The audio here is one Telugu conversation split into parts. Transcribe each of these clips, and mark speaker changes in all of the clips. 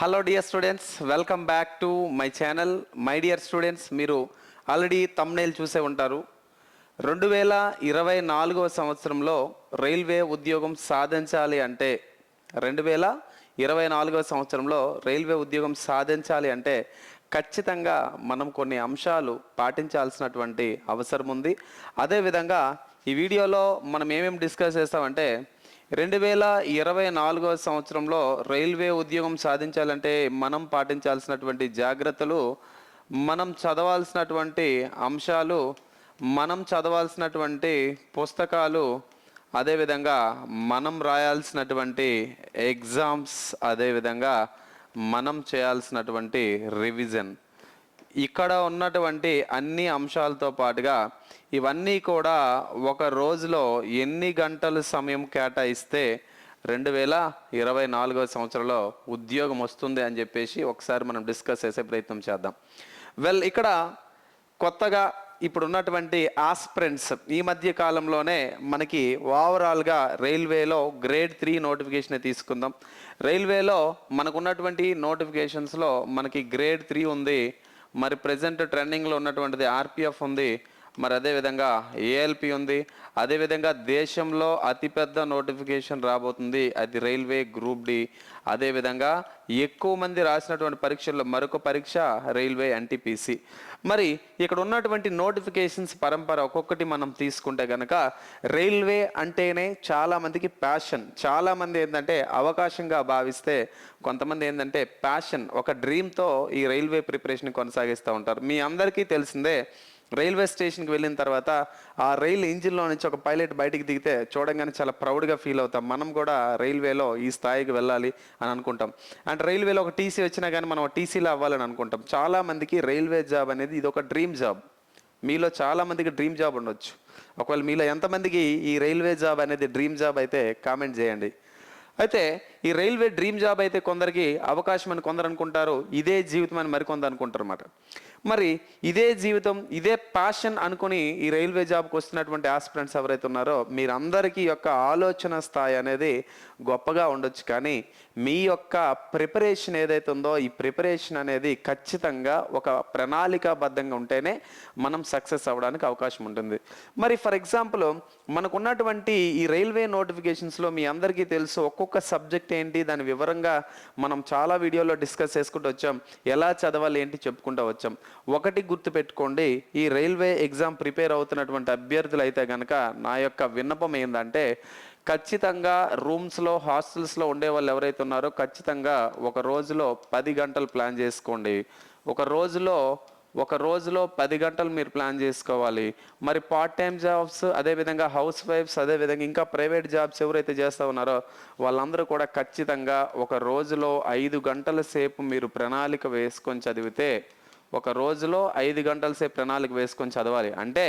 Speaker 1: Hello dear students welcome back to my channel my dear students మీరు ఆల్రెడీ తమ్నేల్ చూసే ఉంటారు. రెండు వేల ఇరవై నాలుగవ సంవత్సరంలో రైల్వే ఉద్యోగం సాధించాలి అంటే రెండు వేల ఇరవై నాలుగవ సంవత్సరంలో రైల్వే ఉద్యోగం సాధించాలి అంటే ఖచ్చితంగా మనం కొన్ని అంశాలు పాటించాల్సినటువంటి అవసరం ఉంది. అదేవిధంగా ఈ వీడియోలో మనం ఏమేమి డిస్కస్ చేస్తామంటే రెండు వేల ఇరవై నాలుగవ సంవత్సరంలో రైల్వే ఉద్యోగం సాధించాలంటే మనం పాటించాల్సినటువంటి జాగ్రత్తలు మనం చదవాల్సినటువంటి అంశాలు మనం చదవాల్సినటువంటి పుస్తకాలు అదేవిధంగా మనం రాయాల్సినటువంటి ఎగ్జామ్స్ అదేవిధంగా మనం చేయాల్సినటువంటి రివిజన్. ఇక్కడ ఉన్నటువంటి అన్ని అంశాలతో పాటుగా ఇవన్నీ కూడా ఒక రోజులో ఎన్ని గంటలు సమయం కేటాయిస్తే రెండు వేల ఇరవై నాలుగో సంవత్సరంలో ఉద్యోగం వస్తుంది అని చెప్పేసి ఒకసారి మనం డిస్కస్ చేసే ప్రయత్నం చేద్దాం. వెల్ ఇక్కడ కొత్తగా ఇప్పుడు ఉన్నటువంటి ఆస్ప్రెంట్స్ ఈ మధ్య కాలంలోనే మనకి ఓవరాల్గా రైల్వేలో గ్రేడ్ త్రీ నోటిఫికేషన్ తీసుకుందాం. రైల్వేలో మనకున్నటువంటి నోటిఫికేషన్స్లో మనకి గ్రేడ్ త్రీ ఉంది. మరి ప్రజెంట్ ట్రెండింగ్లో ఉన్నటువంటిది ఆర్పిఎఫ్ ఉంది. మరి అదేవిధంగా ఏఎల్పి ఉంది. అదేవిధంగా దేశంలో అతిపెద్ద నోటిఫికేషన్ రాబోతుంది. అది రైల్వే గ్రూప్ డి. అదేవిధంగా ఎక్కువ మంది రాసినటువంటి పరీక్షల్లో మరొక పరీక్ష రైల్వే ఎన్టీపీసీ మరి ఇక్కడ ఉన్నటువంటి నోటిఫికేషన్స్ పరంపర ఒక్కొక్కటి మనం తీసుకుంటే కనుక రైల్వే అంటేనే చాలామందికి ప్యాషన్ చాలామంది ఏంటంటే అవకాశంగా భావిస్తే కొంతమంది ఏంటంటే ప్యాషన్ ఒక డ్రీమ్తో ఈ రైల్వే ప్రిపరేషన్ కొనసాగిస్తూ ఉంటారు. మీ అందరికీ తెలిసిందే రైల్వే స్టేషన్కి వెళ్ళిన తర్వాత ఆ రైలు ఇంజిన్లో నుంచి ఒక పైలట్ బయటికి దిగితే చూడంగానే చాలా ప్రౌడ్గా ఫీల్ అవుతాం. మనం కూడా రైల్వేలో ఈ స్థాయికి వెళ్ళాలి అని అనుకుంటాం. అండ్ రైల్వేలో ఒక టీసీ వచ్చినా కానీ మనం టీసీలో అవ్వాలని అనుకుంటాం. చాలామందికి రైల్వే జాబ్ అనేది ఇది ఒక డ్రీమ్ జాబ్. మీలో చాలామందికి డ్రీమ్ జాబ్ ఉండొచ్చు. ఒకవేళ మీలో ఎంతమందికి ఈ రైల్వే జాబ్ అనేది డ్రీమ్ జాబ్ అయితే కామెంట్ చేయండి. అయితే ఈ రైల్వే డ్రీమ్ జాబ్ అయితే కొందరికి అవకాశం అని కొందరు అనుకుంటారు. ఇదే జీవితం అని మరికొందరు అనుకుంటారు అన్నమాట. మరి ఇదే జీవితం ఇదే ప్యాషన్ అనుకుని ఈ రైల్వే జాబ్కి వస్తున్నటువంటి ఆస్పిరెంట్స్ ఎవరైతే ఉన్నారో మీరందరికీ యొక్క ఆలోచన స్థాయి అనేది గొప్పగా ఉండొచ్చు. కానీ మీ యొక్క ప్రిపరేషన్ ఏదైతే ఉందో ఈ ప్రిపరేషన్ అనేది ఖచ్చితంగా ఒక ప్రణాళికాబద్ధంగా ఉంటేనే మనం సక్సెస్ అవ్వడానికి అవకాశం ఉంటుంది. మరి ఫర్ ఎగ్జాంపుల్ మనకున్నటువంటి ఈ రైల్వే నోటిఫికేషన్స్లో మీ అందరికీ తెలుసు ఒక్కొక్క సబ్జెక్ట్ ఏంటి దాని వివరంగా మనం చాలా వీడియోలో డిస్కస్ చేసుకుంటూ వచ్చాం. ఎలా చదవాలి ఏంటి చెప్పుకుంటూ వచ్చాం. ఒకటి గుర్తుపెట్టుకోండి ఈ రైల్వే ఎగ్జామ్ ప్రిపేర్ అవుతున్నటువంటి అభ్యర్థులు అయితే కనుక నా యొక్క విన్నపం ఏంటంటే ఖచ్చితంగా రూమ్స్లో హాస్టల్స్లో ఉండే వాళ్ళు ఎవరైతే ఉన్నారో ఖచ్చితంగా ఒక రోజులో పది గంటలు ప్లాన్ చేసుకోండి. ఒక రోజులో ఒక రోజులో పది గంటలు మీరు ప్లాన్ చేసుకోవాలి. మరి పార్ట్ టైం జాబ్స్ అదేవిధంగా హౌస్ వైఫ్స్ అదేవిధంగా ఇంకా ప్రైవేట్ జాబ్స్ ఎవరైతే చేస్తూ ఉన్నారో వాళ్ళందరూ కూడా ఖచ్చితంగా ఒక రోజులో ఐదు గంటల సేపు మీరు ప్రణాళిక వేసుకొని చదివితే ఒక రోజులో ఐదు గంటల సేపు ప్రణాళిక వేసుకొని చదవాలి. అంటే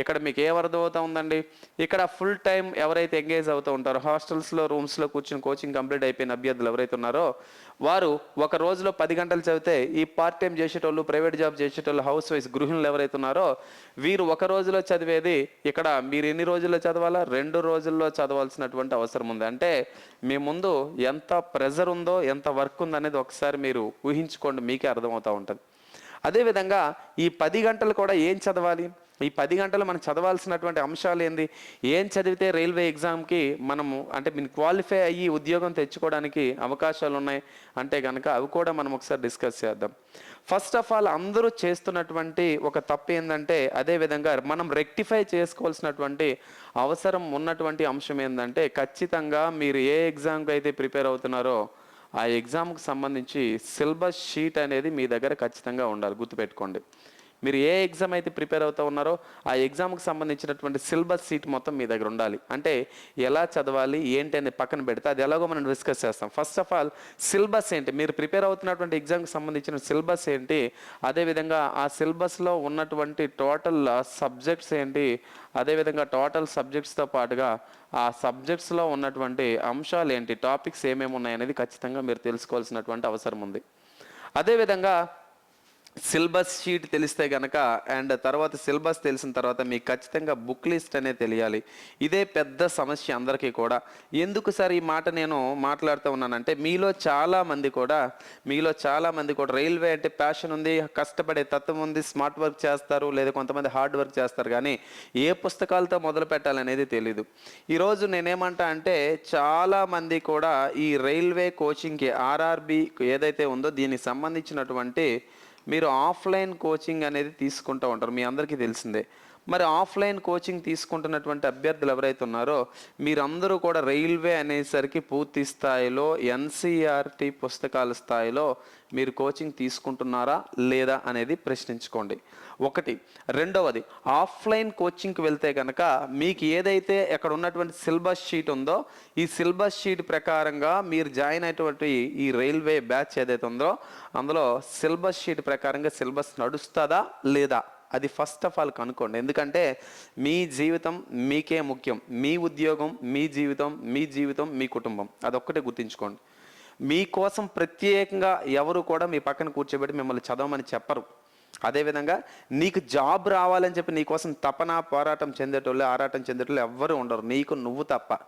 Speaker 1: ఇక్కడ మీకు ఏ అర్థం అవుతా ఉందండి? ఇక్కడ ఫుల్ టైం ఎవరైతే ఎంగేజ్ అవుతూ ఉంటారో హాస్టల్స్లో రూమ్స్లో కూర్చుని కోచింగ్ కంప్లీట్ అయిపోయిన అభ్యర్థులు ఎవరైతే ఉన్నారో వారు ఒక రోజులో పది గంటలు చదివితే ఈ పార్ట్ టైం చేసేటోళ్ళు ప్రైవేట్ జాబ్ చేసేటోళ్ళు హౌస్ వైఫ్ గృహిణులు ఎవరైతే ఉన్నారో వీరు ఒక రోజులో చదివేది ఇక్కడ మీరు ఎన్ని రోజుల్లో చదవాలా? రెండు రోజుల్లో చదవాల్సినటువంటి అవసరం ఉంది. అంటే మీ ముందు ఎంత ప్రెజర్ ఉందో ఎంత వర్క్ ఉందో అనేది ఒకసారి మీరు ఊహించుకోండి మీకే అర్థమవుతూ ఉంటుంది. అదేవిధంగా ఈ పది గంటలు కూడా ఏం చదవాలి? ఈ పది గంటలు మనం చదవాల్సినటువంటి అంశాలు ఏంది? ఏం చదివితే రైల్వే ఎగ్జామ్కి మనము అంటే మీరు క్వాలిఫై అయ్యి ఉద్యోగం తెచ్చుకోవడానికి అవకాశాలు ఉన్నాయి అంటే కనుక అవి కూడా మనం ఒకసారి డిస్కస్ చేద్దాం. ఫస్ట్ ఆఫ్ ఆల్ అందరూ చేస్తున్నటువంటి ఒక తప్పు ఏంటంటే అదే విధంగా మనం రెక్టిఫై చేసుకోవాల్సినటువంటి అవసరం ఉన్నటువంటి అంశం ఏంటంటే ఖచ్చితంగా మీరు ఏ ఎగ్జామ్కి అయితే ప్రిపేర్ అవుతున్నారో ఆ ఎగ్జామ్కి సంబంధించి సిలబస్ షీట్ అనేది మీ దగ్గర ఖచ్చితంగా ఉండాలి. గుర్తుపెట్టుకోండి. మీరు ఏ ఎగ్జామ్ అయితే ప్రిపేర్ అవుతూ ఉన్నారో ఆ ఎగ్జామ్కి సంబంధించినటువంటి సిలబస్ సీట్ మొత్తం మీ దగ్గర ఉండాలి. అంటే ఎలా చదవాలి ఏంటి అనేది పక్కన పెడితే అది ఎలాగో మనం డిస్కస్ చేస్తాం. ఫస్ట్ ఆఫ్ ఆల్ సిలబస్ ఏంటి? మీరు ప్రిపేర్ అవుతున్నటువంటి ఎగ్జామ్కి సంబంధించిన సిలబస్ ఏంటి? అదేవిధంగా ఆ సిలబస్లో ఉన్నటువంటి టోటల్ సబ్జెక్ట్స్ ఏంటి? అదేవిధంగా టోటల్ సబ్జెక్ట్స్తో పాటుగా ఆ సబ్జెక్ట్స్లో ఉన్నటువంటి అంశాలు ఏంటి? టాపిక్స్ ఏమేమి ఉన్నాయనేది ఖచ్చితంగా మీరు తెలుసుకోవాల్సినటువంటి అవసరం ఉంది. అదేవిధంగా సిలబస్ షీట్ తెలిస్తే కనుక అండ్ తర్వాత సిలబస్ తెలిసిన తర్వాత మీకు ఖచ్చితంగా బుక్ లిస్ట్ అనేది తెలియాలి. ఇదే పెద్ద సమస్య అందరికీ కూడా. ఎందుకు సార్ ఈ మాట నేను మాట్లాడుతూ ఉన్నానంటే మీలో చాలామంది కూడా మీలో చాలామంది కూడా రైల్వే అంటే ప్యాషన్ ఉంది కష్టపడే తత్వం ఉంది స్మార్ట్ వర్క్ చేస్తారు లేదా కొంతమంది హార్డ్ వర్క్ చేస్తారు కానీ ఏ పుస్తకాలతో మొదలు పెట్టాలనేది తెలీదు. ఈరోజు నేనేమంటా అంటే చాలామంది కూడా ఈ రైల్వే కోచింగ్కి ఆర్ఆర్బి ఏదైతే ఉందో దీనికి సంబంధించినటువంటి మీరు ఆఫ్లైన్ కోచింగ్ అనేది తీసుకుంటూ ఉంటారు. మీ అందరికీ తెలిసిందే. మరి ఆఫ్లైన్ కోచింగ్ తీసుకుంటున్నటువంటి అభ్యర్థులు ఎవరైతే ఉన్నారో మీరందరూ కూడా రైల్వే అనేసరికి పూర్తి స్థాయిలో ఎన్సీఆర్టీ పుస్తకాల స్థాయిలో మీరు కోచింగ్ తీసుకుంటున్నారా లేదా అనేది ప్రశ్నించుకోండి. ఒకటి. రెండవది ఆఫ్లైన్ కోచింగ్కి వెళ్తే కనుక మీకు ఏదైతే అక్కడ ఉన్నటువంటి సిలబస్ షీట్ ఉందో ఈ సిలబస్ షీట్ ప్రకారంగా మీరు జాయిన్ అయినటువంటి ఈ రైల్వే బ్యాచ్ ఏదైతే ఉందో అందులో సిలబస్ షీట్ ప్రకారంగా సిలబస్ నడుస్తుందా లేదా? అది ఫస్ట్ ఆఫ్ ఆల్ కనుక్కోండి. ఎందుకంటే మీ జీవితం మీకే ముఖ్యం. మీ ఉద్యోగం మీ జీవితం మీ జీవితం మీ కుటుంబం. అదొక్కటే గుర్తుంచుకోండి. మీకోసం ప్రత్యేకంగా ఎవరు కూడా మీ పక్కన కూర్చోబెట్టి మిమ్మల్ని చదవమని చెప్పరు. అదేవిధంగా నీకు జాబ్ రావాలని చెప్పి నీకోసం తపన పోరాటం చెందేటోళ్ళు ఆరాటం చెందేటోళ్ళు ఎవ్వరు ఉండరు. నీకు నువ్వు తప్ప.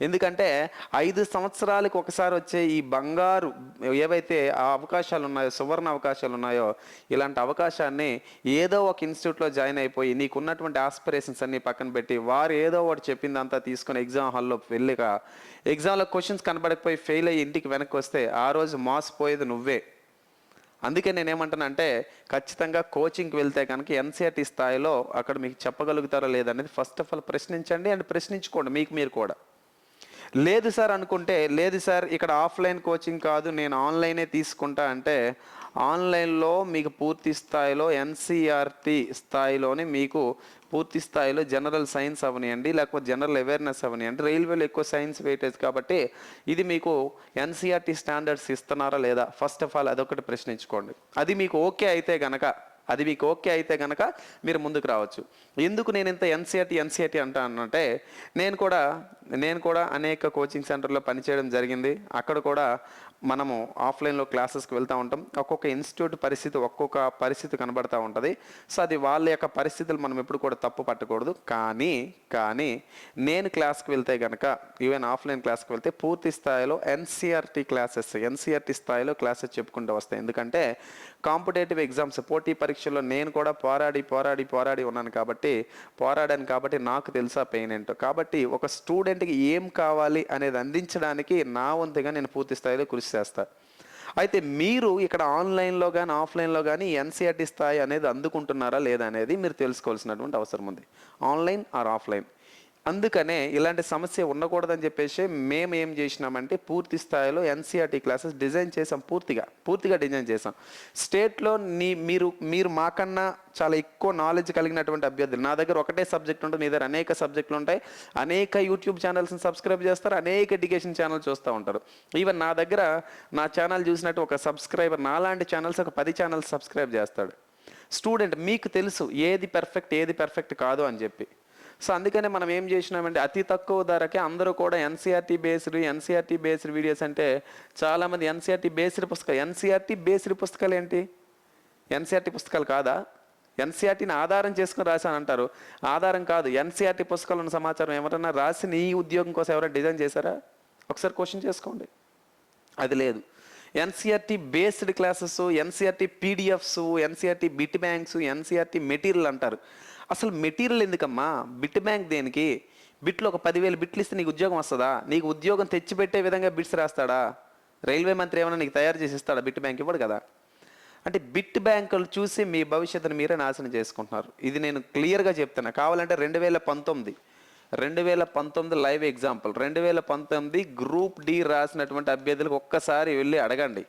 Speaker 1: ఎందుకంటే ఐదు సంవత్సరాలకు ఒకసారి వచ్చే ఈ బంగారు ఏవైతే ఆ అవకాశాలు ఉన్నాయో సువర్ణ అవకాశాలు ఉన్నాయో ఇలాంటి అవకాశాన్ని ఏదో ఒక ఇన్స్టిట్యూట్లో జాయిన్ అయిపోయి నీకున్నటువంటి ఆస్పిరేషన్స్ అన్ని పక్కన పెట్టి వారు ఏదో ఒకటి చెప్పిందంతా తీసుకొని ఎగ్జామ్ హాల్లో వెళ్ళిక ఎగ్జామ్లో క్వశ్చన్స్ కనబడకపోయి ఫెయిల్ అయ్యి ఇంటికి వెనక్కి వస్తే ఆ రోజు మోసపోయేది నువ్వే. అందుకే నేనేమంటానంటే ఖచ్చితంగా కోచింగ్కి వెళ్తే కనుక ఎన్సీఆర్టీ స్థాయిలో అక్కడ మీకు చెప్పగలుగుతారో లేదనేది ఫస్ట్ ఆఫ్ ఆల్ ప్రశ్నించండి అండ్ ప్రశ్నించుకోండి మీకు మీరు కూడా. లేదు సార్ అనుకుంటే లేదు సార్ ఇక్కడ ఆఫ్లైన్ కోచింగ్ కాదు నేను ఆన్లైనే తీసుకుంటా అంటే ఆన్లైన్లో మీకు పూర్తి స్థాయిలో ఎన్సీఆర్టీ స్థాయిలోనే మీకు పూర్తి స్థాయిలో జనరల్ సైన్స్ అవనియండి లేకపోతే జనరల్ అవేర్నెస్ అవనియండి. రైల్వేలో ఎక్కువ సైన్స్ వెయిటేజ్ కాబట్టి ఇది మీకు ఎన్సీఆర్టీ స్టాండర్డ్స్ ఇస్తున్నారా లేదా? ఫస్ట్ ఆఫ్ ఆల్ అదొకటి ప్రశ్నించుకోండి. అది మీకు ఓకే అయితే గనక అది మీకు ఓకే అయితే కనుక మీరు ముందుకు రావచ్చు. ఎందుకు నేను ఇంత ఎన్సీఆర్టీ ఎన్సీఆర్టీ అంటానంటే నేను కూడా నేను కూడా అనేక కోచింగ్ సెంటర్లో పనిచేయడం జరిగింది. అక్కడ కూడా మనము ఆఫ్లైన్లో క్లాసెస్కి వెళ్తూ ఉంటాం. ఒక్కొక్క ఇన్స్టిట్యూట్ పరిస్థితి ఒక్కొక్క పరిస్థితి కనబడతా ఉంటుంది. సో అది వాళ్ళ యొక్క పరిస్థితులు మనం ఎప్పుడు కూడా తప్పు పట్టకూడదు. కానీ కానీ నేను క్లాస్కి వెళ్తే కనుక ఈవెన్ ఆఫ్లైన్ క్లాస్కి వెళ్తే పూర్తి స్థాయిలో ఎన్సీఆర్టీ క్లాసెస్ ఎన్సీఆర్టీ స్థాయిలో క్లాసెస్ చెప్పుకుంటూ వస్తాయి ఎందుకంటే కాంపిటేటివ్ ఎగ్జామ్స్ పోటీ పరీక్షల్లో నేను కూడా పోరాడి పోరాడి పోరాడి ఉన్నాను కాబట్టి పోరాడాను కాబట్టి నాకు తెలుసా పెయిన్ ఏంటో. కాబట్టి ఒక స్టూడెంట్కి ఏం కావాలి అనేది అందించడానికి నా వంతుగా నేను పూర్తి స్థాయిలో కృషి చేస్తా అయితే మీరు ఇక్కడ ఆన్లైన్లో కానీ ఆఫ్లైన్లో కానీ ఎన్సీఆర్టీ స్థాయి అనేది అందుకుంటున్నారా లేదా అనేది మీరు తెలుసుకోవాల్సినటువంటి అవసరం ఉంది. Online or offline? అందుకనే ఇలాంటి సమస్య ఉండకూడదని చెప్పేసి మేము ఏం చేసినామంటే పూర్తి స్థాయిలో ఎన్సీఆర్టీ క్లాసెస్ డిజైన్ చేసాం పూర్తిగా పూర్తిగా డిజైన్ చేసాం. స్టేట్లో నీ మీరు మీరు మాకన్నా చాలా ఎక్కువ నాలెడ్జ్ కలిగినటువంటి అభ్యర్థులు. నా దగ్గర ఒకటే సబ్జెక్ట్ ఉంటుంది మీ దగ్గర అనేక సబ్జెక్టులు ఉంటాయి. అనేక యూట్యూబ్ ఛానల్స్ని సబ్స్క్రైబ్ చేస్తారు అనేక ఎడ్యుకేషన్ ఛానల్ చూస్తూ ఉంటారు. ఈవెన్ నా దగ్గర నా ఛానల్ చూసినట్టు ఒక సబ్స్క్రైబర్ నాలాంటి ఛానల్స్ ఒక పది ఛానల్స్ సబ్స్క్రైబ్ చేస్తాడు. స్టూడెంట్ మీకు తెలుసు ఏది పర్ఫెక్ట్ ఏది పర్ఫెక్ట్ కాదు అని చెప్పి. సో అందుకనే మనం ఏం చేసినామంటే అతి తక్కువ ధరకే అందరూ కూడా NCERT based NCERT based videos అంటే చాలామంది ఎన్సీఆర్టీ బేస్డ్ పుస్తకాలు ఎన్సీఆర్టీ బేస్డ్ పుస్తకాలు ఏంటి? ఎన్సీఆర్టీ పుస్తకాలు కాదా? ఎన్సీఆర్టీని ఆధారం చేసుకుని రాశాను అంటారు. ఆధారం కాదు ఎన్సీఆర్టీ పుస్తకాలు ఉన్న సమాచారం ఎవరైనా రాసి నీ ఉద్యోగం కోసం ఎవరైనా డిజైన్ చేశారా? ఒకసారి క్వశ్చన్ చేసుకోండి. అది లేదు. NCERT based classes NCERT PDFs NCERT bit banks NCERT material అంటారు. అసలు మెటీరియల్ ఎందుకమ్మా? బిట్ బ్యాంక్ దేనికి? బిట్లు ఒక పదివేలు బిట్లు ఇస్తే నీకు ఉద్యోగం వస్తుందా? నీకు ఉద్యోగం తెచ్చిపెట్టే విధంగా బిట్స్ రాస్తాడా? రైల్వే మంత్రి ఏమైనా నీకు తయారు చేసి ఇస్తాడా బిట్ బ్యాంక్ ఇవ్వడు కదా? అంటే బిట్ బ్యాంకులు చూసి మీ భవిష్యత్తును మీరే నాశనం చేసుకుంటున్నారు. ఇది నేను క్లియర్గా చెప్తున్నా. కావాలంటే రెండు వేల పంతొమ్మిది రెండు వేల పంతొమ్మిది లైవ్ ఎగ్జాంపుల్ రెండు వేల పంతొమ్మిది గ్రూప్ డి రాసినటువంటి అభ్యర్థులకు ఒక్కసారి వెళ్ళి అడగండి.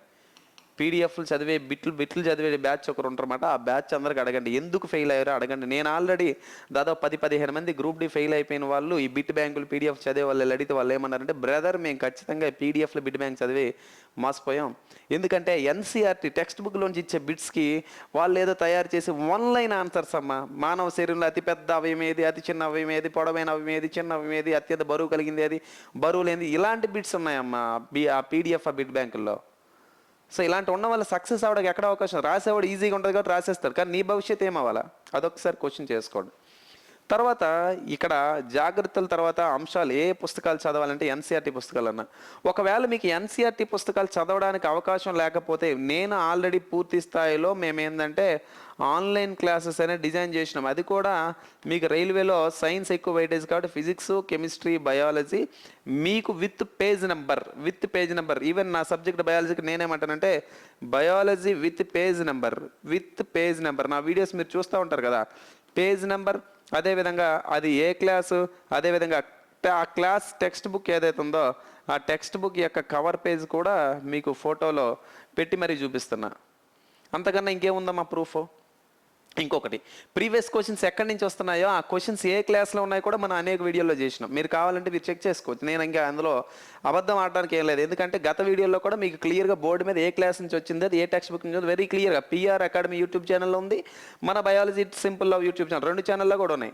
Speaker 1: పీడిఎఫ్లు చదివే బిట్లు బిట్లు చదివే బ్యాచ్ ఒకరు ఉంటారన్నమాట ఆ బ్యాచ్ అందరికి అడగండి. ఎందుకు ఫెయిల్ అయ్యారో అడగండి. నేను ఆల్రెడీ దాదాపు పది పదిహేను మంది గ్రూప్ డి ఫెయిల్ అయిపోయిన వాళ్ళు ఈ బిట్ బ్యాంకులు పీడిఎఫ్ చదివే వాళ్ళు అడిగితే వాళ్ళు ఏమన్నారంటే బ్రదర్ మేము ఖచ్చితంగా పీడిఎఫ్లు బిట్ బ్యాంక్ చదివి మోసపోయాం. ఎందుకంటే ఎన్సీఆర్టీ టెక్స్ట్ బుక్లోంచి ఇచ్చే బిట్స్కి వాళ్ళు ఏదో తయారు చేసి వన్ లైన్ ఆన్సర్స్ అమ్మ. మానవ శరీరంలో అతి పెద్ద అవయం ఏది? అతి చిన్న అవయం ఏది? పొడవైన అవయం ఏది? చిన్న అవయం ఏది? అత్యంత బరువు కలిగింది ఏది? బరువు లేనిది ఇలాంటి బిట్స్ ఉన్నాయమ్మా. బి ఆ పీడిఎఫ్ ఆ బిట్ బ్యాంకుల్లో సో ఇలాంటి ఉన్న వల్ల సక్సెస్ అవ్వడానికి ఎక్కడ అవకాశం? రాసేవాడు ఈజీగా ఉంటుంది కాబట్టి రాసేస్తారు కానీ నీ భవిష్యత్ ఏమవ్వాలా? అదొకసారి క్వశ్చన్ చేసుకోండి. తర్వాత ఇక్కడ జాగ్రత్తల తర్వాత అంశాలు ఏ పుస్తకాలు చదవాలంటే ఎన్సీఆర్టీ పుస్తకాలు అన్న ఒకవేళ మీకు ఎన్సీఆర్టీ పుస్తకాలు చదవడానికి అవకాశం లేకపోతే నేను ఆల్రెడీ పూర్తి స్థాయిలో మేము ఏంటంటే ఆన్లైన్ క్లాసెస్ అనేది డిజైన్ చేసినాం. అది కూడా మీకు రైల్వేలో సైన్స్ ఎక్కువ వెయిటేజ్ కాబట్టి ఫిజిక్స్ కెమిస్ట్రీ బయాలజీ మీకు with page number with page number. Even నా సబ్జెక్ట్ బయాలజీకి నేనేమంటానంటే biology with page number with page number. నా వీడియోస్ మీరు చూస్తూ ఉంటారు కదా. పేజ్ నెంబర్ అదేవిధంగా అది ఏ క్లాసు? అదేవిధంగా ఆ క్లాస్ టెక్స్ట్ బుక్ ఏదైతే ఉందో ఆ టెక్స్ట్ బుక్ యొక్క కవర్ పేజ్ కూడా మీకు ఫోటోలో పెట్టి మరీ చూపిస్తున్నా. అంతకన్నా ఇంకేముందమ్మా ప్రూఫ్? ఇంకొకటి. ప్రీవియస్ క్వశ్చన్స్ ఎక్కడి నుంచి వస్తున్నాయో ఆ క్వశ్చన్స్ ఏ క్లాస్లో ఉన్నాయో కూడా మనం అనేక వీడియోల్లో చేసినాం. మీరు కావాలంటే మీరు చెక్ చేసుకోవచ్చు. నేను ఇంకా అందులో అబద్ధం ఆడడానికి ఏం లేదు. ఎందుకంటే గత వీడియోలో కూడా మీకు క్లియర్గా బోర్డు మీద ఏ క్లాస్ నుంచి వచ్చింది అది ఏ టెక్స్ట్ బుక్ నుంచి వెరీ క్లియర్గా పిఆర్ అకాడమీ యూట్యూబ్ ఛానల్లో ఉంది. మన biology simple love YouTube channel. రెండు ఛానల్లో కూడా ఉన్నాయి.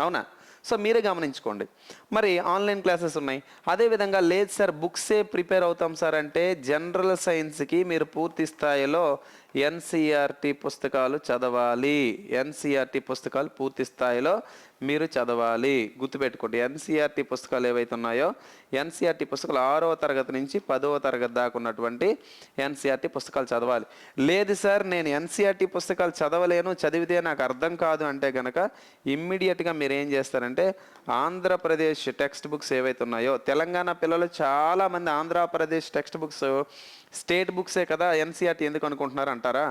Speaker 1: అవునా? సో మీరే గమనించుకోండి. మరి ఆన్లైన్ క్లాసెస్ ఉన్నాయి. అదేవిధంగా లేదు సార్ బుక్సే ప్రిపేర్ అవుతాం సార్ అంటే జనరల్ సైన్స్కి మీరు పూర్తి స్థాయిలో ఎన్సీఆర్టీ పుస్తకాలు చదవాలి. ఎన్సీఆర్టీ పుస్తకాలు పూర్తి స్థాయిలో మీరు చదవాలి. గుర్తుపెట్టుకోండి. ఎన్సీఆర్టీ పుస్తకాలు ఏవైతే ఉన్నాయో ఎన్సీఆర్టీ పుస్తకాలు ఆరవ తరగతి నుంచి పదవ తరగతి దాకా ఉన్నటువంటి ఎన్సీఆర్టీ పుస్తకాలు చదవాలి. లేదు సార్ నేను ఎన్సీఆర్టీ పుస్తకాలు చదవలేను చదివితే నాకు అర్థం కాదు అంటే కనుక ఇమ్మీడియట్గా మీరు ఏం చేస్తారంటే ఆంధ్రప్రదేశ్ టెక్స్ట్ బుక్స్ ఏవైతే ఉన్నాయో తెలంగాణ పిల్లలు చాలామంది ఆంధ్రప్రదేశ్ టెక్స్ట్ బుక్స్ స్టేట్ బుక్సే కదా ఎన్సీఆర్టీ ఎందుకు అనుకుంటున్నారు అంటారా?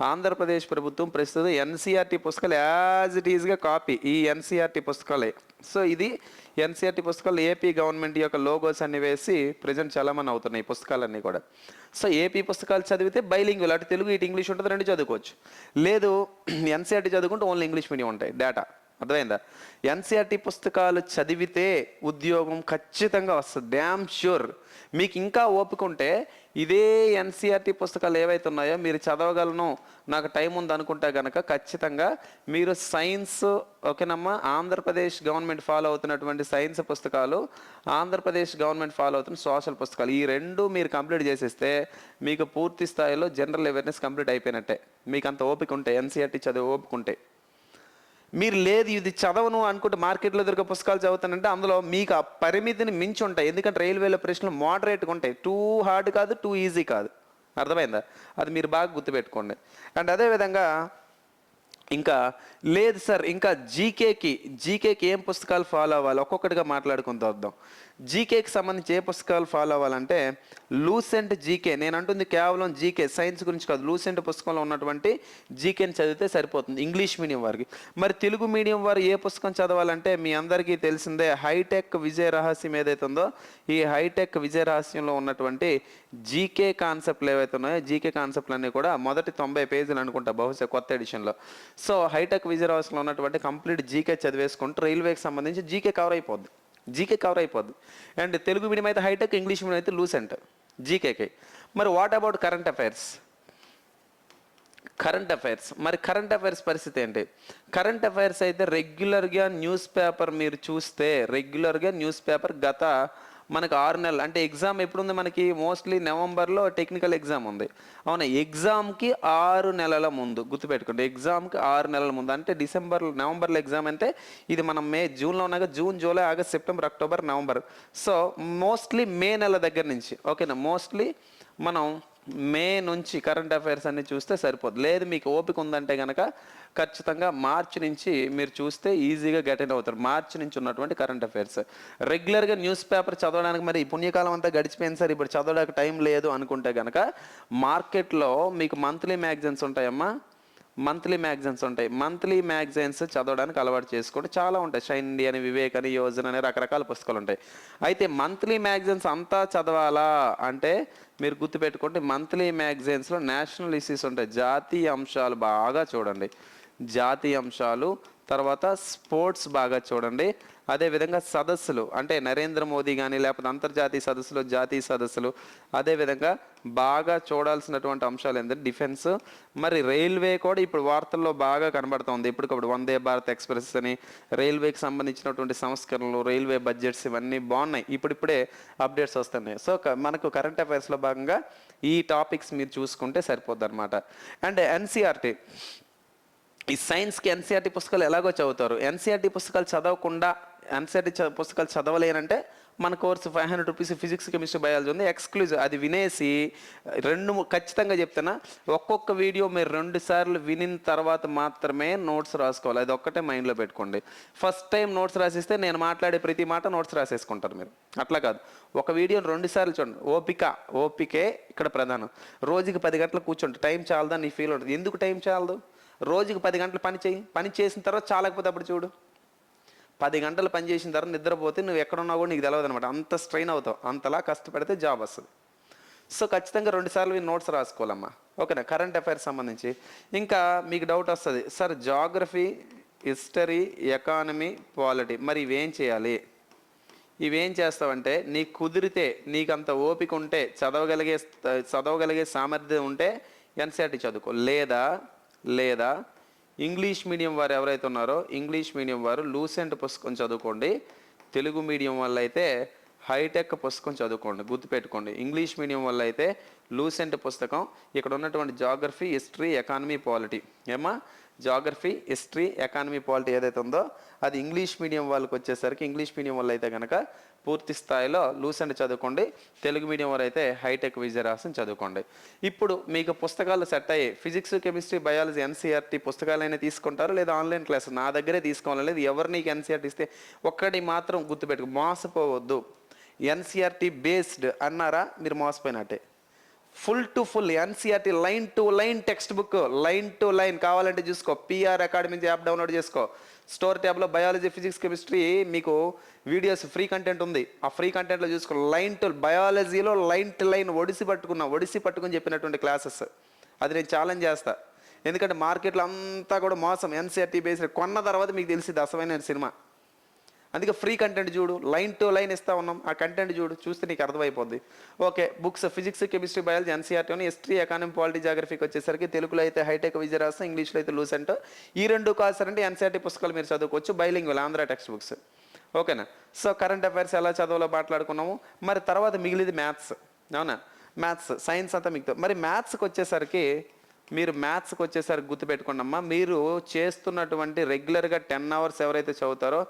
Speaker 1: ఆంధ్రప్రదేశ్ ప్రభుత్వం ప్రస్తుతం ఎన్సీఆర్టీ పుస్తకాలు యాజ్ ఇట్ ఈజ్గా కాపీ ఈ ఎన్సీఆర్టీ పుస్తకాలే. సో ఇది ఎన్సీఆర్టీ పుస్తకాలు ఏపీ గవర్నమెంట్ యొక్క లోగోస్ అన్ని వేసి ప్రజెంట్ చాలామంది అవుతున్నాయి ఈ పుస్తకాలన్నీ కూడా. సో ఏపీ పుస్తకాలు చదివితే బైలింగ్వల్ అటు తెలుగు ఇటు ఇంగ్లీష్ ఉంటుంది రెండు చదువుకోవచ్చు. లేదు ఎన్సీఆర్టీ చదువుకుంటే ఓన్లీ ఇంగ్లీష్ మీడియం ఉంటాయి డేటా అర్థమైందా? ఎన్సీఆర్టీ పుస్తకాలు చదివితే ఉద్యోగం ఖచ్చితంగా వస్తుంది. డ్యామ్ ష్యూర్ మీకు ఇంకా ఓపిక ఉంటే ఇదే ఎన్సీఆర్టీ పుస్తకాలు ఏవైతే ఉన్నాయో మీరు చదవగలను. నాకు టైం ఉంది అనుకుంటే కనుక ఖచ్చితంగా మీరు సైన్స్ ఓకేనమ్మా? ఆంధ్రప్రదేశ్ గవర్నమెంట్ ఫాలో అవుతున్నటువంటి సైన్స్ పుస్తకాలు ఆంధ్రప్రదేశ్ గవర్నమెంట్ ఫాలో అవుతున్న సోషల్ పుస్తకాలు ఈ రెండు మీరు కంప్లీట్ చేసేస్తే మీకు పూర్తి స్థాయిలో జనరల్ అవేర్నెస్ కంప్లీట్ అయిపోయినట్టే. మీకు అంత ఓపిక ఉంటే ఎన్సీఆర్టీ చదివే ఓపిక ఉంటే. మీరు లేదు ఇది చదవను అనుకుంటే మార్కెట్లో దొరికే పుస్తకాలు చదువుతానంటే అందులో మీకు ఆ పరిమితిని మించి ఉంటాయి. ఎందుకంటే రైల్వేల ప్రశ్నలు మోడరేట్గా ఉంటాయి. టూ హార్డ్ కాదు టూ ఈజీ కాదు. అర్థమైందా? అది మీరు బాగా గుర్తుపెట్టుకోండి. అండ్ అదేవిధంగా ఇంకా లేదు సార్ ఇంకా జీకేకి జీకేకి ఏం పుస్తకాలు ఫాలో అవ్వాలి? ఒక్కొక్కటిగా మాట్లాడుకుంటూ వద్దాం జీకేకి సంబంధించి ఏ పుస్తకాలు ఫాలో అవ్వాలంటే లూసెంట్ జీకే నేను అంటుంది కేవలం జీకే సైన్స్ గురించి కాదు. లూసెంట్ పుస్తకంలో ఉన్నటువంటి జీకేని చదివితే సరిపోతుంది ఇంగ్లీష్ మీడియం వారికి. మరి తెలుగు మీడియం వారు ఏ పుస్తకం చదవాలంటే మీ అందరికీ తెలిసిందే హైటెక్ విజయ రహస్యం ఏదైతే ఉందో ఈ హైటెక్ విజయ రహస్యంలో ఉన్నటువంటి జీకే కాన్సెప్ట్లు ఏవైతే ఉన్నాయో జీకే కాన్సెప్ట్లు అన్నీ కూడా మొదటి తొంభై పేజీలు అనుకుంటా బహుశా కొత్త ఎడిషన్లో సో హైటెక్ విజయ రహస్యంలో ఉన్నటువంటి కంప్లీట్ జీకే చదివేసుకుంటే రైల్వేకి సంబంధించి జీకే కవర్ అయిపోద్ది. జీకే కవర్ అయిపోద్ది. అండ్ తెలుగు మీడియం అయితే హైటెక్ ఇంగ్లీష్ మీడియం అయితే లూసెంట్ జీకేకే మరి what about current affairs current affairs మరి కరెంట్ అఫైర్స్ పరిస్థితి ఏంటి? కరెంట్ అఫైర్స్ అయితే రెగ్యులర్గా న్యూస్ పేపర్ మీరు చూస్తే రెగ్యులర్గా న్యూస్ పేపర్ గత మనకు ఆరు నెలలు. అంటే ఎగ్జామ్ ఎప్పుడు ఉంది మనకి? మోస్ట్లీ నవంబర్లో టెక్నికల్ ఎగ్జామ్ ఉంది. అవునా? ఎగ్జామ్కి ఆరు నెలల ముందు గుర్తుపెట్టుకోండి. ఎగ్జామ్కి ఆరు నెలల ముందు. అంటే డిసెంబర్ నవంబర్లో ఎగ్జామ్ అంటే ఇది మనం మే జూన్లో ఉన్నాక June July August September October November so mostly May నెల దగ్గర నుంచి ఓకేనా మోస్ట్లీ మనం మే నుంచి కరెంట్ అఫైర్స్ అన్ని చూస్తే సరిపోదు. లేదు మీకు ఓపిక ఉందంటే కనుక ఖచ్చితంగా మార్చి నుంచి మీరు చూస్తే ఈజీగా గెట్ ఇన్ అవుతారు. మార్చి నుంచి ఉన్నటువంటి కరెంట్ అఫైర్స్ రెగ్యులర్గా న్యూస్ పేపర్ చదవడానికి మరి పుణ్యకాలం అంతా గడిచిపోయింది సార్. ఇప్పుడు చదవడానికి టైం లేదు అనుకుంటే కనుక మార్కెట్లో మీకు మంత్లీ మ్యాగజైన్స్ ఉంటాయమ్మా. మంత్లీ మ్యాగజైన్స్ ఉంటాయి. మంత్లీ మ్యాగజైన్స్ చదవడానికి అలవాటు చేసుకోండి. చాలా ఉంటాయి. షైన్ ఇండియా అని వివేక్ అని యోజన అని రకరకాల పుస్తకాలు ఉంటాయి. అయితే మంత్లీ మ్యాగజైన్స్ అంతా చదవాలా అంటే మీరు గుర్తుపెట్టుకోండి మంత్లీ మ్యాగజైన్స్లో నేషనల్ ఇష్యూస్ ఉంటాయి జాతీయ అంశాలు బాగా చూడండి. జాతీయ అంశాలు తర్వాత స్పోర్ట్స్ బాగా చూడండి. అదేవిధంగా సదస్సులు అంటే నరేంద్ర మోదీ కానీ లేకపోతే అంతర్జాతీయ సదస్సులు జాతీయ సదస్సులు అదేవిధంగా బాగా చూడాల్సినటువంటి అంశాలు ఏంటంటే డిఫెన్స్. మరి రైల్వే కూడా ఇప్పుడు వార్తల్లో బాగా కనబడుతుంది. ఇప్పటికప్పుడు వందే భారత్ ఎక్స్ప్రెస్ అని రైల్వేకి సంబంధించినటువంటి సంస్కరణలు రైల్వే బడ్జెట్స్ ఇవన్నీ బాగున్నాయి. ఇప్పుడిప్పుడే అప్డేట్స్ వస్తున్నాయి. సో మనకు కరెంట్ అఫైర్స్లో భాగంగా ఈ టాపిక్స్ మీరు చూసుకుంటే సరిపోద్ది అనమాట అండ్ ఎన్సీఆర్టీ. ఈ సైన్స్కి ఎన్సీఆర్టీ పుస్తకాలు ఎలాగో చదువుతారు? ఎన్సీఆర్టీ పుస్తకాలు చదవకుండా ఎన్సీఆర్టీ పుస్తకాలు చదవలేనంటే మన course five hundred rupees physics chemistry biology ఉంది. ఎక్స్క్లూజివ్. అది వినేసి రెండు ఖచ్చితంగా చెప్తున్నా ఒక్కొక్క వీడియో మీరు రెండు సార్లు వినిన తర్వాత మాత్రమే నోట్స్ రాసుకోవాలి. అది ఒక్కటే మైండ్లో పెట్టుకోండి. ఫస్ట్ టైం నోట్స్ రాసిస్తే నేను మాట్లాడే ప్రతి మాట నోట్స్ రాసేసుకుంటారు మీరు. అట్లా కాదు. ఒక వీడియో రెండు సార్లు చూడండి. ఓపిక ఓపికే ఇక్కడ ప్రధానం. రోజుకి పది గంటలు కూర్చోండి టైం చాలదా? నీ ఫీల్ ఉంటుంది. ఎందుకు టైం చాలదు? రోజుకి పది గంటలు పని చేయి పని చేసిన తర్వాత చాలకపోతే అప్పుడు చూడు. పది గంటలు పని చేసిన తర్వాత నిద్రపోతే నువ్వు ఎక్కడ ఉన్నావు కూడా నీకు తెలియదు అనమాట అంత స్ట్రెయిన్ అవుతావు. అంతలా కష్టపడితే జాబ్ వస్తుంది. సో ఖచ్చితంగా రెండుసార్లు నోట్స్ రాసుకోవాలమ్మా. ఓకేనా? కరెంట్ అఫైర్స్ సంబంధించి. ఇంకా మీకు డౌట్ వస్తుంది sir geography history economy polity మరి ఇవేం చేయాలి? ఇవేం చేస్తావంటే నీకు కుదిరితే నీకు అంత ఓపిక ఉంటే చదవగలిగే చదవగలిగే సామర్థ్యం ఉంటే ఎన్సీఆర్టీ చదువుకో. లేదా లేదా ఇంగ్లీష్ మీడియం వారు ఎవరైతే ఉన్నారో ఇంగ్లీష్ మీడియం వారు లూసెంట్ పుస్తకం చదువుకోండి. తెలుగు మీడియం వల్ల అయితే హైటెక్ పుస్తకం చదువుకోండి గుర్తుపెట్టుకోండి. ఇంగ్లీష్ మీడియం వల్ల అయితే లూసెంట్ పుస్తకం. ఇక్కడ ఉన్నటువంటి జాగ్రఫీ హిస్టరీ ఎకానమీ పాలిటీ. ఏమా జాగ్రఫీ హిస్టరీ ఎకానమీ పాలిటీ ఏదైతే ఉందో అది ఇంగ్లీష్ మీడియం వాళ్ళకి వచ్చేసరికి ఇంగ్లీష్ మీడియం వాళ్ళు అయితే కనుక పూర్తి స్థాయిలో లూసెంట్ చదువుకోండి. తెలుగు మీడియం వారు అయితే హైటెక్ విజయరాసం చదువుకోండి. ఇప్పుడు మీకు పుస్తకాలు సెట్ అయ్యి ఫిజిక్స్ కెమిస్ట్రీ బయాలజీ ఎన్సీఆర్టీ పుస్తకాలైనా తీసుకుంటారు? లేదా ఆన్లైన్ క్లాస్? నా దగ్గరే తీసుకోవాలి? లేదు ఎవరు నీకు ఎన్సీఆర్టీ ఇస్తే ఒక్కటి మాత్రం గుర్తుపెట్టుకు మోసపోవద్దు. ఎన్సీఆర్టీ బేస్డ్ అన్నారా? మీరు మోసపోయినట్టే. Full to full NCERT line to line textbook line to line కావాలంటే చూసుకో. పిఆర్ అకాడమీ యాప్ డౌన్లోడ్ చేసుకో. స్టోర్ ట్యాబ్లో బయాలజీ ఫిజిక్స్ కెమిస్ట్రీ మీకు వీడియోస్ ఫ్రీ కంటెంట్ ఉంది. ఆ ఫ్రీ కంటెంట్లో చూసుకో. లైన్ టు బయాలజీలో లైన్ టు లైన్ ఒడిసి పట్టుకున్నా ఒడిసి పట్టుకుని చెప్పినటువంటి క్లాసెస్ అది నేను ఛాలెంజ్ చేస్తా. ఎందుకంటే మార్కెట్లో అంతా కూడా మోసం. ఎన్సీఆర్టీ బేస్డ్ కొన్న తర్వాత మీకు తెలిసింది అసమైన సినిమా. అందుకే ఫ్రీ కంటెంట్ చూడు లైన్ టు లైన్ ఇస్తా ఉన్నాం. ఆ కంటెంట్ చూడు చూస్తే నీకు అర్థమైపోద్ది. Okay books physics chemistry biology NCERT history economy polity జాగ్రఫీకి వచ్చేసరికి తెలుగులో అయితే హైటెక్ విజయ రాస్తాం ఇంగ్లీష్లో అయితే లూసెంట్ ఈ రెండు కాల్సారంటే ఎన్సీఆర్టీ పుస్తకాలు మీరు చదువుకోవచ్చు. బైలింగ్వల్ ఆంధ్ర టెక్స్ట్ బుక్స్ ఓకేనా సో కరెంట్ అఫైర్స్ ఎలా చదవాలో మాట్లాడుకున్నాము? మరి తర్వాత మిగిలింది మ్యాథ్స్ అవునా? మ్యాథ్స్ సైన్స్ అంతా మీకు మరి మ్యాథ్స్కి వచ్చేసరికి మీరు మ్యాథ్స్కి వచ్చేసరికి గుర్తుపెట్టుకోండి అమ్మా. మీరు చేస్తున్నటువంటి రెగ్యులర్గా టెన్ అవర్స్ ఎవరైతే చదువుతారో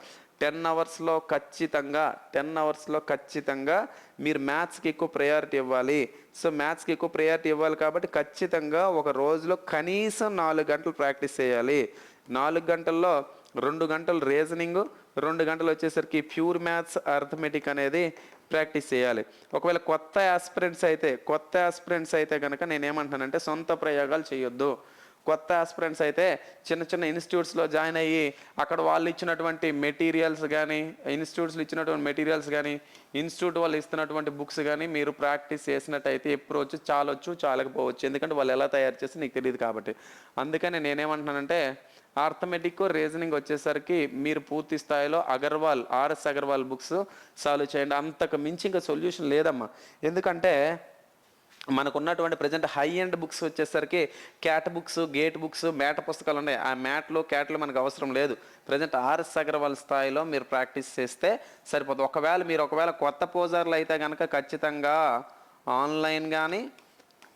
Speaker 1: టెన్ అవర్స్లో ఖచ్చితంగా టెన్ అవర్స్లో ఖచ్చితంగా మీరు మ్యాథ్స్కి ఎక్కువ ప్రయారిటీ ఇవ్వాలి. సో మ్యాథ్స్కి ఎక్కువ ప్రయారిటీ ఇవ్వాలి కాబట్టి ఖచ్చితంగా ఒక రోజులో కనీసం నాలుగు గంటలు ప్రాక్టీస్ చేయాలి. నాలుగు గంటల్లో రెండు గంటలు రీజనింగ్ రెండు గంటలు వచ్చేసరికి ప్యూర్ మ్యాథ్స్ అర్థమెటిక్ అనేది ప్రాక్టీస్ చేయాలి. ఒకవేళ కొత్త ఆస్పిరెంట్స్ అయితే కొత్త ఆస్పిరెంట్స్ అయితే కనుక నేనేమంటానంటే సొంత ప్రయోగాలు చేయొద్దు. కొత్త ఆస్పిరెంట్స్ అయితే చిన్న చిన్న ఇన్స్టిట్యూట్స్లో జాయిన్ అయ్యి అక్కడ వాళ్ళు ఇచ్చినటువంటి మెటీరియల్స్ కానీ ఇన్స్టిట్యూట్స్లో ఇచ్చినటువంటి మెటీరియల్స్ కానీ ఇన్స్టిట్యూట్ వాళ్ళు ఇస్తున్నటువంటి బుక్స్ కానీ మీరు ప్రాక్టీస్ చేసినట్టయితే ఎప్పుడు వచ్చి చాలొచ్చు చాలకపోవచ్చు. ఎందుకంటే వాళ్ళు ఎలా తయారు చేస్తే నీకు తెలియదు కాబట్టి. అందుకని నేనేమంటున్నానంటే ఆర్థమెటిక్ రీజనింగ్ వచ్చేసరికి మీరు పూర్తి స్థాయిలో Agarwal RS Agarwal books solve చేయండి. అంతకు మించి ఇంకా సొల్యూషన్ లేదమ్మా. ఎందుకంటే మనకున్నటువంటి ప్రజెంట్ హై ఎండ్ బుక్స్ వచ్చేసరికి CAT books GATE books MAT పుస్తకాలు ఉన్నాయి. ఆ మ్యాట్లో క్యాట్లు మనకు అవసరం లేదు. ప్రజెంట్ ఆర్ఎస్ అగర్వాల్ స్థాయిలో మీరు ప్రాక్టీస్ చేస్తే సరిపోతుంది. ఒకవేళ మీరు ఒకవేళ కొత్త పోజర్లు అయితే కనుక ఖచ్చితంగా ఆన్లైన్ కానీ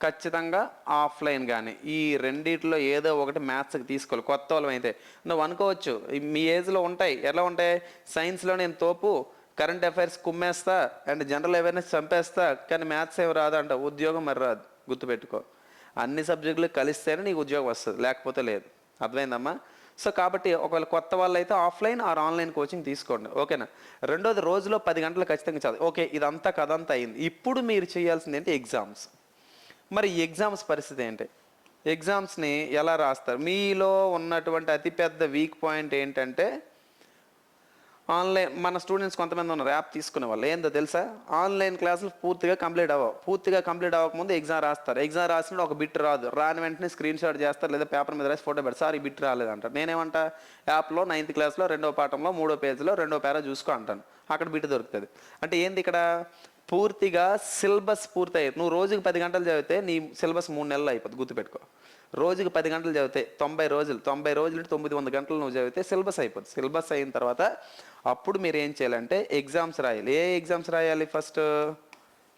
Speaker 1: ఖచ్చితంగా ఆఫ్లైన్ కానీ ఈ రెండిట్లో ఏదో ఒకటి మ్యాథ్స్కి తీసుకోవాలి. కొత్త వాళ్ళం అయితే. నువ్వు అనుకోవచ్చు మీ ఏజ్లో ఉంటాయి. ఎలా ఉంటాయి? సైన్స్లో నేను తోపు కరెంట్ అఫైర్స్ కుమ్మేస్తా అండ్ జనరల్ అవేర్నెస్ చంపేస్తా కానీ మ్యాథ్స్ ఏమి రాదు అంట ఉద్యోగం మరి రాదు. గుర్తుపెట్టుకో. అన్ని సబ్జెక్టులు కలిస్తేనే నీకు ఉద్యోగం వస్తుంది. లేకపోతే లేదు. అర్థమైందమ్మా? సో కాబట్టి ఒకవేళ కొత్త వాళ్ళు అయితే ఆఫ్లైన్ ఆర్ ఆన్లైన్ కోచింగ్ తీసుకోండి. ఓకేనా? రెండోది రోజులో పది గంటలు ఖచ్చితంగా చదువు. ఓకే ఇదంతా కదంతా అయింది. ఇప్పుడు మీరు చేయాల్సింది ఏంటి? ఎగ్జామ్స్. మరి ఎగ్జామ్స్ పరిస్థితి ఏంటి? ఎగ్జామ్స్ని ఎలా రాస్తారు? మీలో ఉన్నటువంటి అతిపెద్ద వీక్ పాయింట్ ఏంటంటే ఆన్లైన్ మన స్టూడెంట్స్ కొంతమంది ఉన్నారు యాప్ తీసుకునే వాళ్ళు. ఏందో తెలుసా? ఆన్లైన్ క్లాసులు పూర్తిగా కంప్లీట్ అవ్వవు. పూర్తిగా కంప్లీట్ అవ్వకముందు ఎగ్జామ్ రాస్తారు. ఎగ్జామ్ రాసినప్పుడు ఒక బిట్ రాదు. రాని వెంటనే స్క్రీన్ షాట్ చేస్తారు లేదా పేపర్ మీద రాసి ఫోటో పెడతారు. సార్ ఈ బిట్ రాలేదంట నేనేమంట? యాప్లో నైన్త్ క్లాస్లో రెండో పాఠంలో మూడో పేజీలో రెండో పేరా చూసుకో అంటాను. అక్కడ బిట్ దొరుకుతుంది. అంటే ఏంది ఇక్కడ? పూర్తిగా సిలబస్ పూర్తయ్యేది. నువ్వు రోజుకి పది గంటలు చదివితే నీ సిలబస్ మూడు నెలలు అయిపోతుంది గుర్తుపెట్టుకో. రోజుకి పది గంటలు చదివితే తొంభై రోజులు తొంభై రోజులు తొమ్మిది వంద గంటలు నువ్వు చదివితే సిలబస్ అయిపోతుంది సిలబస్ అయిన తర్వాత అప్పుడు మీరు ఏం చేయాలంటే ఎగ్జామ్స్ రాయాలి. ఏ ఎగ్జామ్స్ రాయాలి ఫస్ట్?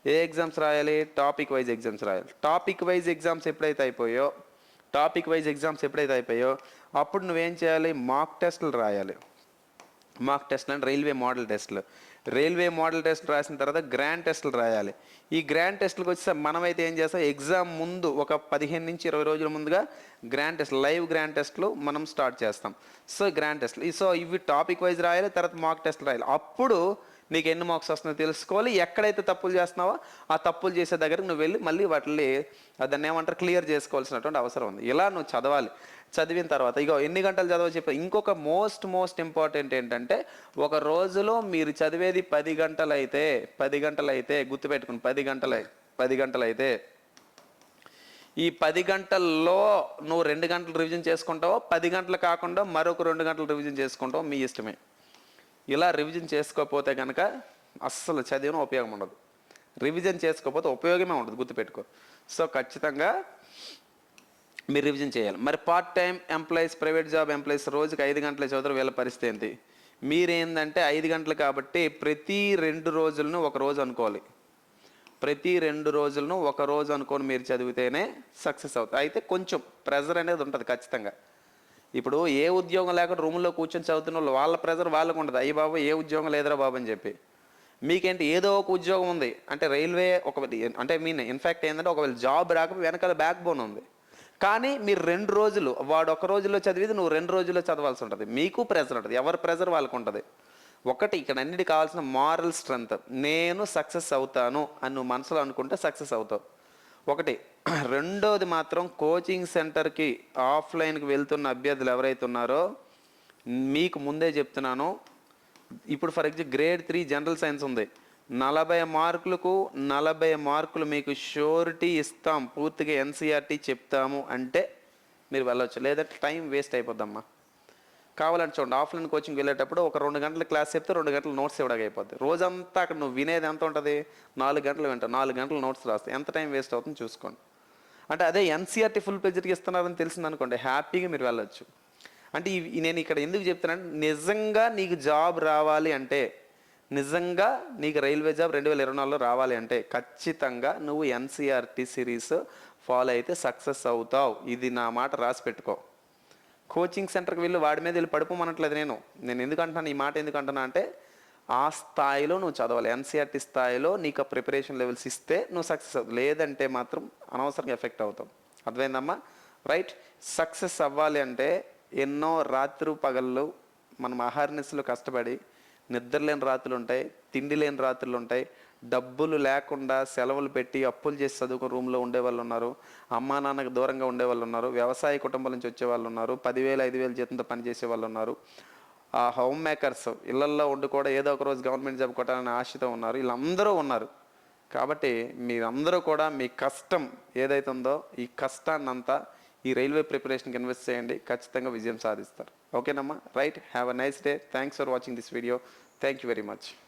Speaker 1: ఏ ఎగ్జామ్స్ రాయాలి? టాపిక్ వైజ్ ఎగ్జామ్స్ రాయాలి. టాపిక్ వైజ్ ఎగ్జామ్స్ ఎప్పుడైతే అయిపోయో టాపిక్ వైజ్ ఎగ్జామ్స్ ఎప్పుడైతే అయిపోయో అప్పుడు నువ్వేం చేయాలి? మాక్ టెస్టులు రాయాలి. మాక్ టెస్ట్లు అంటే రైల్వే మోడల్ టెస్ట్లు. రైల్వే మోడల్ టెస్ట్ రాసిన తర్వాత గ్రాండ్ టెస్ట్లు రాయాలి. ఈ గ్రాండ్ టెస్ట్లకు వచ్చి మనమైతే ఏం చేస్తాం? ఎగ్జామ్ ముందు ఒక పదిహేను నుంచి ఇరవై రోజుల ముందుగా గ్రాండ్ టెస్ట్ లైవ్ గ్రాండ్ టెస్ట్లు మనం స్టార్ట్ చేస్తాం. సో గ్రాండ్ టెస్ట్లు. సో ఇవి టాపిక్ వైజ్ రాయాలి తర్వాత మాక్ టెస్ట్లు రాయాలి. అప్పుడు నీకు ఎన్ని మార్క్స్ వస్తుందో తెలుసుకోవాలి. ఎక్కడైతే తప్పులు చేస్తున్నావో ఆ తప్పులు చేసే దగ్గరకు నువ్వు వెళ్ళి మళ్ళీ వాటిని దాన్ని ఏమంటారు? క్లియర్ చేసుకోవాల్సినటువంటి అవసరం ఉంది. ఇలా నువ్వు చదవాలి. చదివిన తర్వాత ఇగో ఎన్ని గంటలు చదవ చెప్పి ఇంకొక మోస్ట్ మోస్ట్ ఇంపార్టెంట్ ఏంటంటే ఒక రోజులో మీరు చదివేది పది గంటలు అయితే పది గంటలు అయితే గుర్తుపెట్టుకుని పది గంటలు పది గంటలు అయితే ఈ పది గంటల్లో నువ్వు రెండు గంటలు రివిజన్ చేసుకుంటావో పది గంటలు కాకుండా మరొక రెండు గంటలు రివిజన్ చేసుకుంటావు మీ ఇష్టమే. ఇలా రివిజన్ చేసుకోకపోతే కనుక అస్సలు చదివిన ఉపయోగం ఉండదు. రివిజన్ చేసుకోకపోతే ఉపయోగమే ఉండదు గుర్తుపెట్టుకో. సో ఖచ్చితంగా మీరు రివిజన్ చేయాలి. మరి part time employees private job employees రోజుకి ఐదు గంటల చదువు వీళ్ళ పరిస్థితి ఏంటి? మీరేందంటే ఐదు గంటలు కాబట్టి ప్రతి రెండు రోజులను ఒక రోజు అనుకోవాలి. ప్రతి రెండు రోజులను ఒక రోజు అనుకొని మీరు చదివితేనే సక్సెస్ అవుతుంది అయితే కొంచెం ప్రెజర్ అనేది ఉంటుంది ఖచ్చితంగా. ఇప్పుడు ఏ ఉద్యోగం లేకుండా రూమ్లో కూర్చొని చదువుతున్న వాళ్ళు వాళ్ళ ప్రెజర్ వాళ్ళకు ఉండదు. అయ్యి బాబు ఏ ఉద్యోగం లేదురా బాబు అని చెప్పి. మీకేంటి ఏదో ఒక ఉద్యోగం ఉంది. అంటే రైల్వే ఒక అంటే మీన్ ఇన్ఫాక్ట్ ఏంటంటే ఒకవేళ జాబ్ రాకపోతే వెనకాల బ్యాక్ బోన్ ఉంది. కానీ మీరు రెండు రోజులు వాడు ఒక రోజులో చదివిది నువ్వు రెండు రోజుల్లో చదవాల్సి ఉంటుంది. మీకు ప్రెజర్ ఉంటుంది. ఎవరి ప్రెజర్ వాళ్ళకు ఉంటుంది. ఒకటి ఇక్కడ అన్నిటి కావాల్సిన మారల్ స్ట్రెంగ్త్ నేను సక్సెస్ అవుతాను అని నువ్వు మనసులో అనుకుంటే సక్సెస్ అవుతావు. ఒకటి. రెండోది మాత్రం కోచింగ్ సెంటర్కి ఆఫ్లైన్కి వెళ్తున్న అభ్యర్థులు ఎవరైతే ఉన్నారో మీకు ముందే చెప్తున్నాను. ఇప్పుడు for example grade three general science ఉంది. నలభై మార్కులకు నలభై మార్కులు మీకు షూరిటీ ఇస్తాం. పూర్తిగా ఎన్సీఆర్టీ చెప్తాము అంటే మీరు వెళ్ళవచ్చు లేదంటే టైం వేస్ట్ అయిపోద్దమ్మా. కావాలంటే చూడండి ఆఫ్లైన్ కోచింగ్ వెళ్ళేటప్పుడు ఒక రెండు గంటల క్లాస్ చెప్తే రెండు గంటల నోట్స్ ఇవ్వడానికి అయిపోద్ది. రోజంతా అక్కడ నువ్వు వినేది ఎంత ఉంటుంది? నాలుగు గంటలు వింటావు నాలుగు గంటలు నోట్స్ రాస్తాయి. ఎంత టైం వేస్ట్ అవుతుందో చూసుకోండి. అంటే అదే ఎన్సీఆర్టీ ఫుల్ పేజీకి ఇస్తున్నారని తెలిసింది అనుకోండి హ్యాపీగా మీరు వెళ్ళొచ్చు. అంటే నేను ఇక్కడ ఎందుకు చెప్తున్నాను నిజంగా నీకు జాబ్ రావాలి అంటే నిజంగా నీకు రైల్వే జాబ్ రెండు వేల ఇరవై నాలుగులో రావాలి అంటే ఖచ్చితంగా నువ్వు ఎన్సీఆర్టీ సిరీస్ ఫాలో అయితే సక్సెస్ అవుతావు. ఇది నా మాట రాసి పెట్టుకో. కోచింగ్ సెంటర్కి వెళ్ళి వాడి మీద వెళ్ళి పడిపోమనట్లేదు నేను. నేను ఎందుకు అంటున్నాను? ఈ మాట ఎందుకు అంటున్నా అంటే ఆ స్థాయిలో నువ్వు చదవాలి. ఎన్సీఆర్టీ స్థాయిలో నీకు ప్రిపరేషన్ లెవెల్స్ ఇస్తే నువ్వు సక్సెస్ అవుతావు లేదంటే మాత్రం అనవసరంగా ఎఫెక్ట్ అవుతావు. అర్థమైందమ్మా? రైట్? సక్సెస్ అవ్వాలి అంటే ఎన్నో రాత్రు పగళ్ళు మనం అహార్నెస్లో కష్టపడి నిద్ర లేని రాత్రులు ఉంటాయి తిండి లేని రాత్రులు ఉంటాయి డబ్బులు లేకుండా సెలవులు పెట్టి అప్పులు చేసి చదువుకుని రూమ్లో ఉండే వాళ్ళు ఉన్నారు. అమ్మా నాన్నకు దూరంగా ఉండే వాళ్ళు ఉన్నారు. వ్యవసాయ కుటుంబాల నుంచి వచ్చే వాళ్ళు ఉన్నారు. పదివేలు ఐదు వేలు జీతంతో పనిచేసే వాళ్ళు ఉన్నారు. ఆ హోమ్ మేకర్స్ ఇళ్ళల్లో ఉండి కూడా ఏదో ఒక రోజు గవర్నమెంట్ జాబ్ కొట్టాలని ఆశతో ఉన్నారు. వీళ్ళందరూ ఉన్నారు. కాబట్టి మీరందరూ కూడా మీ కష్టం ఏదైతే ఉందో ఈ కష్టాన్ని అంతా ఈ రైల్వే ప్రిపరేషన్కి ఇన్వెస్ట్ చేయండి. ఖచ్చితంగా విజయం సాధిస్తారు. ఓకేనమ్మా? Right have a nice day thanks for watching this video thank you very much